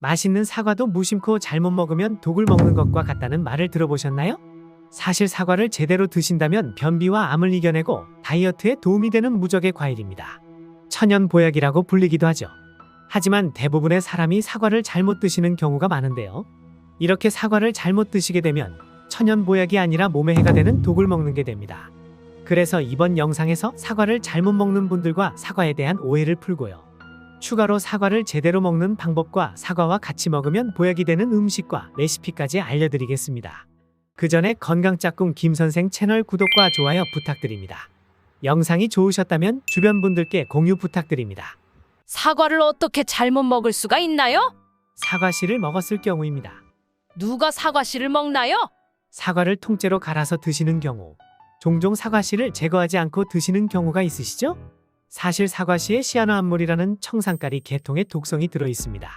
맛있는 사과도 무심코 잘못 먹으면 독을 먹는 것과 같다는 말을 들어보셨나요? 사실 사과를 제대로 드신다면 변비와 암을 이겨내고 다이어트에 도움이 되는 무적의 과일입니다. 천연 보약이라고 불리기도 하죠. 하지만 대부분의 사람이 사과를 잘못 드시는 경우가 많은데요. 이렇게 사과를 잘못 드시게 되면 천연 보약이 아니라 몸에 해가 되는 독을 먹는 게 됩니다. 그래서 이번 영상에서 사과를 잘못 먹는 분들과 사과에 대한 오해를 풀고요. 추가로 사과를 제대로 먹는 방법과 사과와 같이 먹으면 보약이 되는 음식과 레시피까지 알려드리겠습니다. 그 전에 건강 짝꿍 김선생 채널 구독과 좋아요 부탁드립니다. 영상이 좋으셨다면 주변 분들께 공유 부탁드립니다. 사과를 어떻게 잘못 먹을 수가 있나요? 사과 씨를 먹었을 경우입니다. 누가 사과 씨를 먹나요? 사과를 통째로 갈아서 드시는 경우, 종종 사과 씨를 제거하지 않고 드시는 경우가 있으시죠? 사실 사과씨에 시아노암물이라는 청산가리 계통의 독성이 들어 있습니다.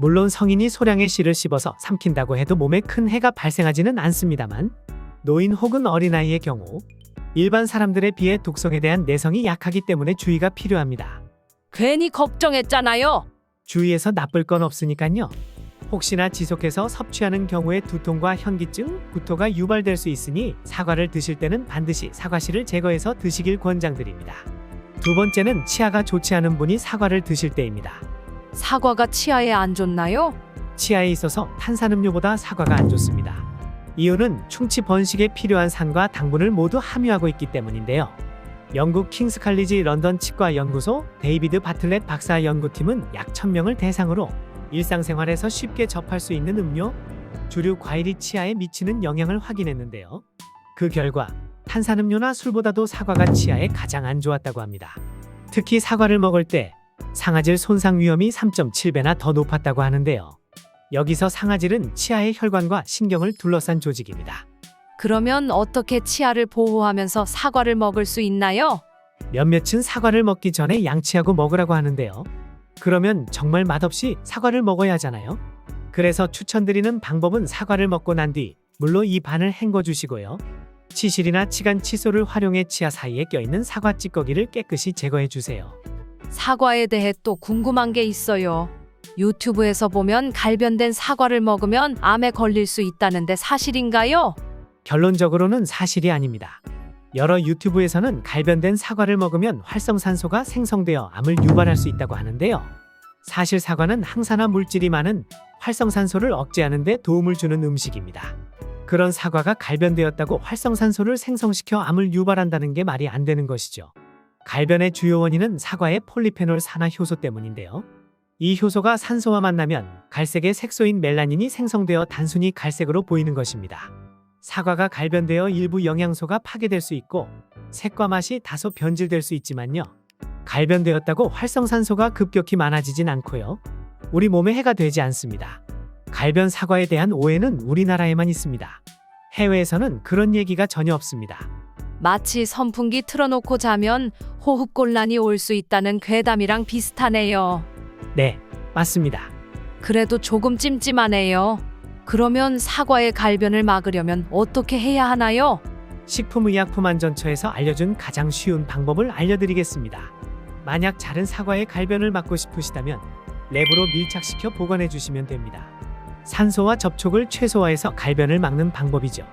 물론 성인이 소량의 씨를 씹어서 삼킨다고 해도 몸에 큰 해가 발생하지는 않습니다만, 노인 혹은 어린아이의 경우, 일반 사람들에 비해 독성에 대한 내성이 약하기 때문에 주의가 필요합니다. 괜히 걱정했잖아요. 주위에서 나쁠 건 없으니까요. 혹시나 지속해서 섭취하는 경우에 두통과 현기증, 구토가 유발될 수 있으니 사과를 드실 때는 반드시 사과씨를 제거해서 드시길 권장드립니다. 두 번째는 치아가 좋지 않은 분이 사과를 드실 때입니다. 사과가 치아에 안 좋나요? 치아에 있어서 탄산음료보다 사과가 안 좋습니다. 이유는 충치 번식에 필요한 산과 당분을 모두 함유하고 있기 때문인데요. 영국 킹스 칼리지 런던 치과 연구소 데이비드 바틀렛 박사 연구팀은 약 1000명을 대상으로 일상생활에서 쉽게 접할 수 있는 음료, 주류 과일이 치아에 미치는 영향을 확인했는데요. 그 결과 탄산음료나 술보다도 사과가 치아에 가장 안 좋았다고 합니다. 특히 사과를 먹을 때 상아질 손상 위험이 3.7배나 더 높았다고 하는데요. 여기서 상아질은 치아의 혈관과 신경을 둘러싼 조직입니다. 그러면 어떻게 치아를 보호하면서 사과를 먹을 수 있나요? 몇몇은 사과를 먹기 전에 양치하고 먹으라고 하는데요. 그러면 정말 맛없이 사과를 먹어야 하잖아요. 그래서 추천드리는 방법은 사과를 먹고 난 뒤 물로 이 반을 헹궈 주시고요. 치실이나 치간 칫솔을 활용해 치아 사이에 껴있는 사과 찌꺼기를 깨끗이 제거해 주세요. 사과에 대해 또 궁금한 게 있어요. 유튜브에서 보면 갈변된 사과를 먹으면 암에 걸릴 수 있다는데 사실인가요? 결론적으로는 사실이 아닙니다. 여러 유튜브에서는 갈변된 사과를 먹으면 활성산소가 생성되어 암을 유발할 수 있다고 하는데요. 사실 사과는 항산화 물질이 많은 활성산소를 억제하는 데 도움을 주는 음식입니다. 그런 사과가 갈변되었다고 활성산소를 생성시켜 암을 유발한다는 게 말이 안 되는 것이죠. 갈변의 주요 원인은 사과의 폴리페놀 산화 효소 때문인데요. 이 효소가 산소와 만나면 갈색의 색소인 멜라닌이 생성되어 단순히 갈색으로 보이는 것입니다. 사과가 갈변되어 일부 영양소가 파괴될 수 있고 색과 맛이 다소 변질될 수 있지만요. 갈변되었다고 활성산소가 급격히 많아지진 않고요. 우리 몸에 해가 되지 않습니다. 갈변 사과에 대한 오해는 우리나라에만 있습니다. 해외에서는 그런 얘기가 전혀 없습니다. 마치 선풍기 틀어놓고 자면 호흡곤란이 올 수 있다는 괴담이랑 비슷하네요. 네, 맞습니다. 그래도 조금 찜찜하네요. 그러면 사과의 갈변을 막으려면 어떻게 해야 하나요? 식품의약품안전처에서 알려준 가장 쉬운 방법을 알려드리겠습니다. 만약 자른 사과의 갈변을 막고 싶으시다면 랩으로 밀착시켜 보관해 주시면 됩니다. 산소와 접촉을 최소화해서 갈변을 막는 방법이죠.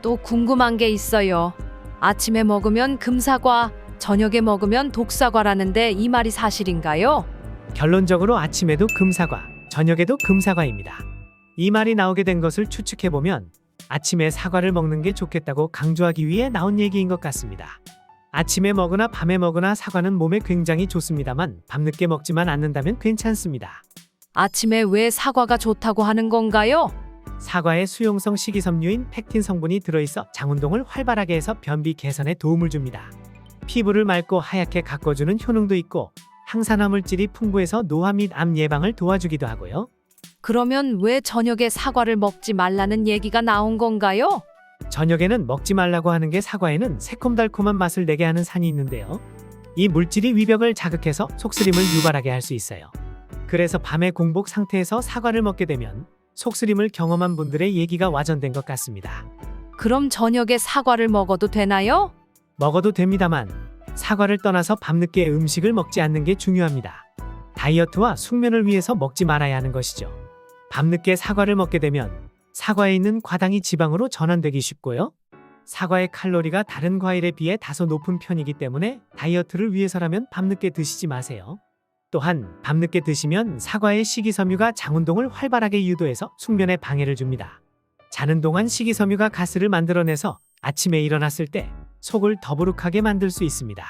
또 궁금한 게 있어요. 아침에 먹으면 금사과, 저녁에 먹으면 독사과라는데 이 말이 사실인가요? 결론적으로 아침에도 금사과, 저녁에도 금사과입니다. 이 말이 나오게 된 것을 추측해 보면 아침에 사과를 먹는 게 좋겠다고 강조하기 위해 나온 얘기인 것 같습니다. 아침에 먹으나 밤에 먹으나 사과는 몸에 굉장히 좋습니다만 밤늦게 먹지만 않는다면 괜찮습니다. 아침에 왜 사과가 좋다고 하는 건가요? 사과에 수용성 식이섬유인 팩틴 성분이 들어있어 장운동을 활발하게 해서 변비 개선에 도움을 줍니다. 피부를 맑고 하얗게 가꿔주는 효능도 있고 항산화 물질이 풍부해서 노화 및 암 예방을 도와주기도 하고요. 그러면 왜 저녁에 사과를 먹지 말라는 얘기가 나온 건가요? 저녁에는 먹지 말라고 하는 게 사과에는 새콤달콤한 맛을 내게 하는 산이 있는데요. 이 물질이 위벽을 자극해서 속쓰림을 유발하게 할 수 있어요. 그래서 밤에 공복 상태에서 사과를 먹게 되면 속쓰림을 경험한 분들의 얘기가 와전된 것 같습니다. 그럼 저녁에 사과를 먹어도 되나요? 먹어도 됩니다만 사과를 떠나서 밤늦게 음식을 먹지 않는 게 중요합니다. 다이어트와 숙면을 위해서 먹지 말아야 하는 것이죠. 밤늦게 사과를 먹게 되면 사과에 있는 과당이 지방으로 전환되기 쉽고요. 사과의 칼로리가 다른 과일에 비해 다소 높은 편이기 때문에 다이어트를 위해서라면 밤늦게 드시지 마세요. 또한 밤늦게 드시면 사과의 식이섬유가 장운동을 활발하게 유도해서 숙면에 방해를 줍니다. 자는 동안 식이섬유가 가스를 만들어내서 아침에 일어났을 때 속을 더부룩하게 만들 수 있습니다.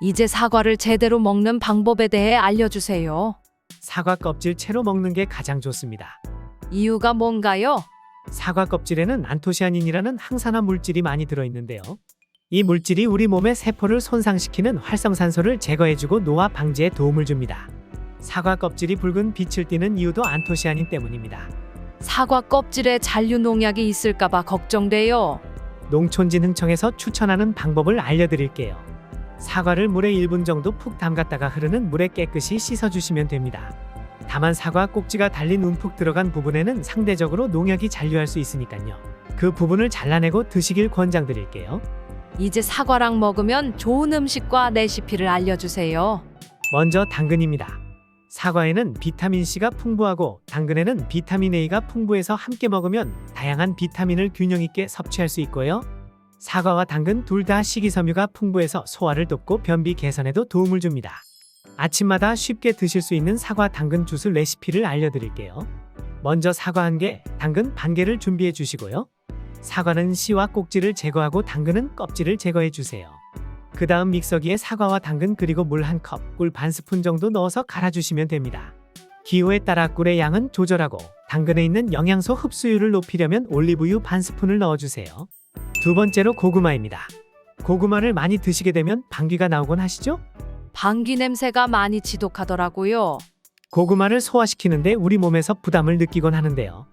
이제 사과를 제대로 먹는 방법에 대해 알려주세요. 사과 껍질 채로 먹는 게 가장 좋습니다. 이유가 뭔가요? 사과 껍질에는 안토시아닌이라는 항산화 물질이 많이 들어있는데요. 이 물질이 우리 몸의 세포를 손상시키는 활성산소를 제거해주고 노화 방지에 도움을 줍니다. 사과 껍질이 붉은 빛을 띠는 이유도 안토시아닌 때문입니다. 사과 껍질에 잔류 농약이 있을까봐 걱정돼요. 농촌진 흥청에서 추천하는 방법을 알려드릴게요. 사과를 물에 1분 정도 푹 담갔다가 흐르는 물에 깨끗이 씻어주시면 됩니다. 다만 사과 꼭지가 달린 움푹 들어간 부분에는 상대적으로 농약이 잔류할 수 있으니까요. 그 부분을 잘라내고 드시길 권장드릴게요. 이제 사과랑 먹으면 좋은 음식과 레시피를 알려주세요. 먼저 당근입니다. 사과에는 비타민 C가 풍부하고 당근에는 비타민 A가 풍부해서 함께 먹으면 다양한 비타민을 균형 있게 섭취할 수 있고요. 사과와 당근 둘 다 식이섬유가 풍부해서 소화를 돕고 변비 개선에도 도움을 줍니다. 아침마다 쉽게 드실 수 있는 사과 당근 주스 레시피를 알려드릴게요. 먼저 사과 한 개, 당근 반 개를 준비해 주시고요. 사과는 씨와 꼭지를 제거하고 당근은 껍질을 제거해 주세요. 그 다음 믹서기에 사과와 당근 그리고 물 한 컵, 꿀 반 스푼 정도 넣어서 갈아주시면 됩니다. 기호에 따라 꿀의 양은 조절하고 당근에 있는 영양소 흡수율을 높이려면 올리브유 반 스푼을 넣어주세요. 두 번째로 고구마입니다. 고구마를 많이 드시게 되면 방귀가 나오곤 하시죠? 방귀 냄새가 많이 지독하더라고요. 고구마를 소화시키는데 우리 몸에서 부담을 느끼곤 하는데요.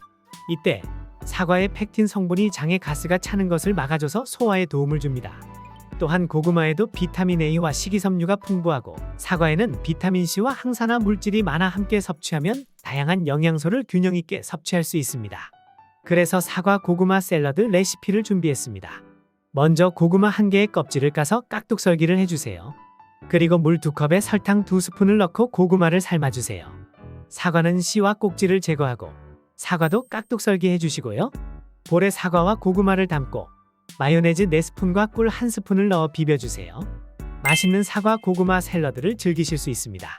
이때 사과의 펙틴 성분이 장에 가스가 차는 것을 막아줘서 소화에 도움을 줍니다. 또한 고구마에도 비타민 A와 식이섬유가 풍부하고 사과에는 비타민 C와 항산화 물질이 많아 함께 섭취하면 다양한 영양소를 균형 있게 섭취할 수 있습니다. 그래서 사과 고구마 샐러드 레시피를 준비했습니다. 먼저 고구마 한 개의 껍질을 까서 깍둑 썰기를 해주세요. 그리고 물 두 컵에 설탕 두 스푼을 넣고 고구마를 삶아주세요. 사과는 씨와 꼭지를 제거하고 사과도 깍둑 썰기 해주시고요. 볼에 사과와 고구마를 담고 마요네즈 4스푼과 꿀 1스푼을 넣어 비벼주세요. 맛있는 사과 고구마 샐러드를 즐기실 수 있습니다.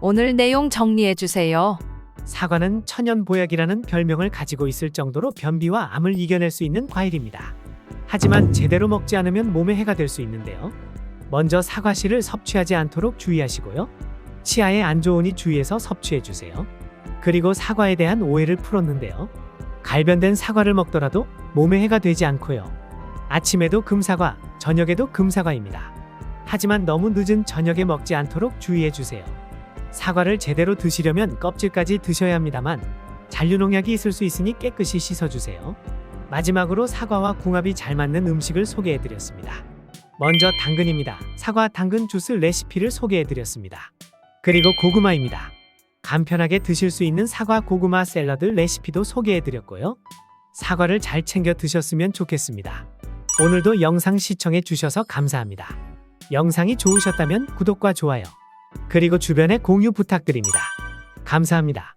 오늘 내용 정리해주세요. 사과는 천연 보약이라는 별명을 가지고 있을 정도로 변비와 암을 이겨낼 수 있는 과일입니다. 하지만 제대로 먹지 않으면 몸에 해가 될 수 있는데요. 먼저 사과씨를 섭취하지 않도록 주의하시고요. 치아에 안 좋으니 주의해서 섭취해 주세요. 그리고 사과에 대한 오해를 풀었는데요. 갈변된 사과를 먹더라도 몸에 해가 되지 않고요. 아침에도 금사과, 저녁에도 금사과입니다. 하지만 너무 늦은 저녁에 먹지 않도록 주의해 주세요. 사과를 제대로 드시려면 껍질까지 드셔야 합니다만 잔류 농약이 있을 수 있으니 깨끗이 씻어 주세요. 마지막으로 사과와 궁합이 잘 맞는 음식을 소개해 드렸습니다. 먼저 당근입니다. 사과 당근 주스 레시피를 소개해 드렸습니다. 그리고 고구마입니다. 간편하게 드실 수 있는 사과 고구마 샐러드 레시피도 소개해 드렸고요. 사과를 잘 챙겨 드셨으면 좋겠습니다. 오늘도 영상 시청해 주셔서 감사합니다. 영상이 좋으셨다면 구독과 좋아요, 그리고 주변에 공유 부탁드립니다. 감사합니다.